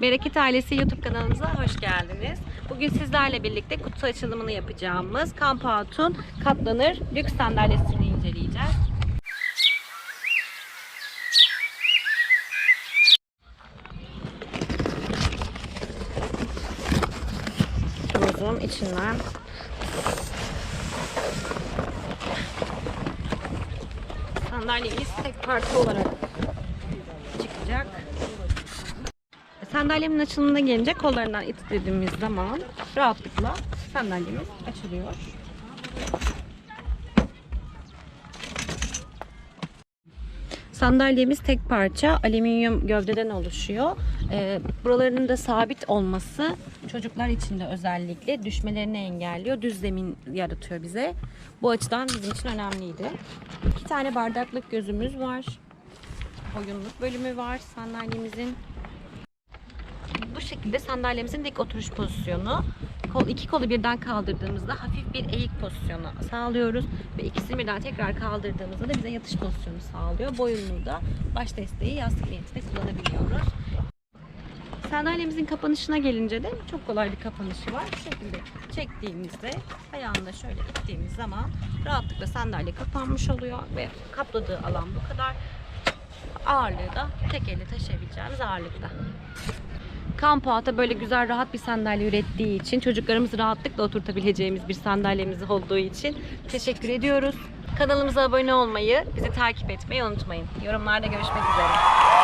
Bereket Ailesi YouTube kanalımıza hoş geldiniz. Bugün sizlerle birlikte kutu açılımını yapacağımız Camp Out'un katlanır lüks sandalyesini inceleyeceğiz. Kutumuzun içinden sandalyemiz tek parça olarak çıkacak. Sandalyemin açılımına gelince kollarından itiklediğimiz zaman rahatlıkla sandalyemiz açılıyor. Sandalyemiz tek parça alüminyum gövdeden oluşuyor. Ee, buralarının da sabit olması çocuklar için de özellikle düşmelerini engelliyor. Düz zemin yaratıyor bize. Bu açıdan bizim için önemliydi. İki tane bardaklık gözümüz var. Oyunluk bölümü var sandalyemizin. Bu şekilde sandalyemizin dik oturuş pozisyonu. Kol, iki kolu birden kaldırdığımızda hafif bir eğik pozisyonu sağlıyoruz. Ve ikisini birden tekrar kaldırdığımızda da bize yatış pozisyonu sağlıyor. Boyunluğu da baş desteği yastık niyetinde kullanabiliyoruz. Sandalyemizin kapanışına gelince de çok kolay bir kapanışı var. Bu şekilde çektiğimizde ayağını şöyle ittiğimiz zaman rahatlıkla sandalye kapanmış oluyor ve kapladığı alan bu kadar. Ağırlığı da tek elle taşıyabileceğimiz ağırlıkta. Kamp Out'a böyle güzel rahat bir sandalye ürettiği için çocuklarımızı rahatlıkla oturtabileceğimiz bir sandalyemiz olduğu için teşekkür ediyoruz. Kanalımıza abone olmayı, bizi takip etmeyi unutmayın. Yorumlarda görüşmek üzere.